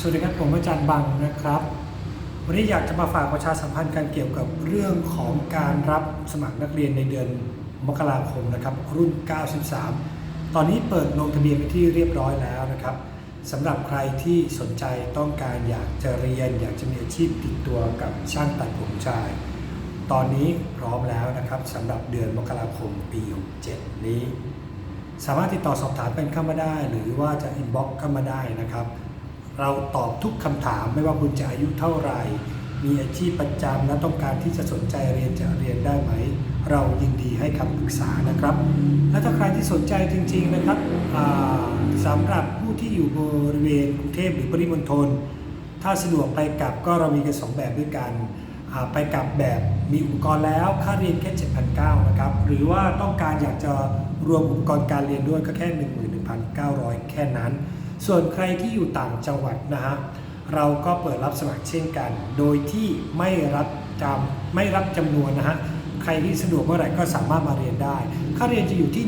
สวัสดีครับผมอาจารย์บังนะครับ วันนี้อยากจะมาฝากประชาสัมพันธ์การเกี่ยวกับเรื่องของการรับสมัครนักเรียนในเดือนมกราคมนะครับ รุ่น 93 ตอนนี้เปิดลงทะเบียนไปที่เรียบร้อยแล้วนะครับสำหรับใครที่สนใจต้องการอยากจะเรียน อยากจะมีอาชีพติดตัวกับช่างตัดผมชาย ตอนนี้พร้อมแล้วนะครับสำหรับเดือนมกราคมปี 67 นี้ สามารถติดต่อสอบถามกันเข้ามาได้ หรือว่าจะอินบ็อกเข้ามาได้นะครับ เราตอบทุกคำถามไม่ว่าคุณจะอายุเท่าไหร่ มีอาชีพประจำและต้องการที่จะสนใจเรียนจะเรียนได้ไหม เรายินดีให้คำปรึกษานะครับ และถ้าใครที่สนใจจริง ๆนะครับสำหรับผู้ที่อยู่บริเวณกรุงเทพหรือปริมณฑลถ้าสะดวกไปกลับก็เรามีกันสองแบบด้วยกันไปกลับแบบมีอุปกรณ์แล้วค่าเรียนแค่ 7,900นะครับ หรือว่าต้องการอยากจะรวมอุปกรณ์การเรียนด้วยก็แค่ 11,900 แค่นั้น ส่วนใครที่อยู่ต่างจังหวัดนะฮะเราก็เปิดรับสมัครเช่นกัน โดยที่ไม่รับจำไม่รับจำนวนนะฮะใครที่สะดวกเมื่อไหร่ก็สามารถมาเรียนได้ ค่าเรียนจะอยู่ที่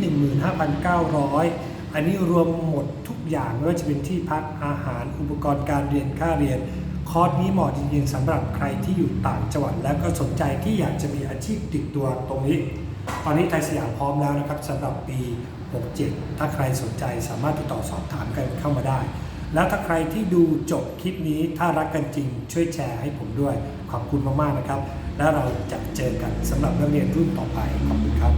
15,900 อันนี้รวมหมดทุกอย่างไม่ว่าจะเป็นที่พักอาหารอุปกรณ์การเรียนค่าเรียน คอร์สนี้เหมาะจริงๆสำหรับใครที่อยู่ต่างจังหวัด และก็สนใจที่อยากจะมีอาชีพติดตัวตรงนี้ ตอนนี้ไทยสยามพร้อมแล้วนะครับสำหรับปี 67 ถ้าใครสนใจสามารถติดต่อสอบถามกันเข้ามาได้ แล้วถ้าใครที่ดูจบคลิปนี้ถ้ารักกันจริง ช่วยแชร์ให้ผมด้วย ขอบคุณมากๆนะครับ แล้วเราจะเจอกันสำหรับนักเรียนรุ่นต่อไปขอบคุณครับ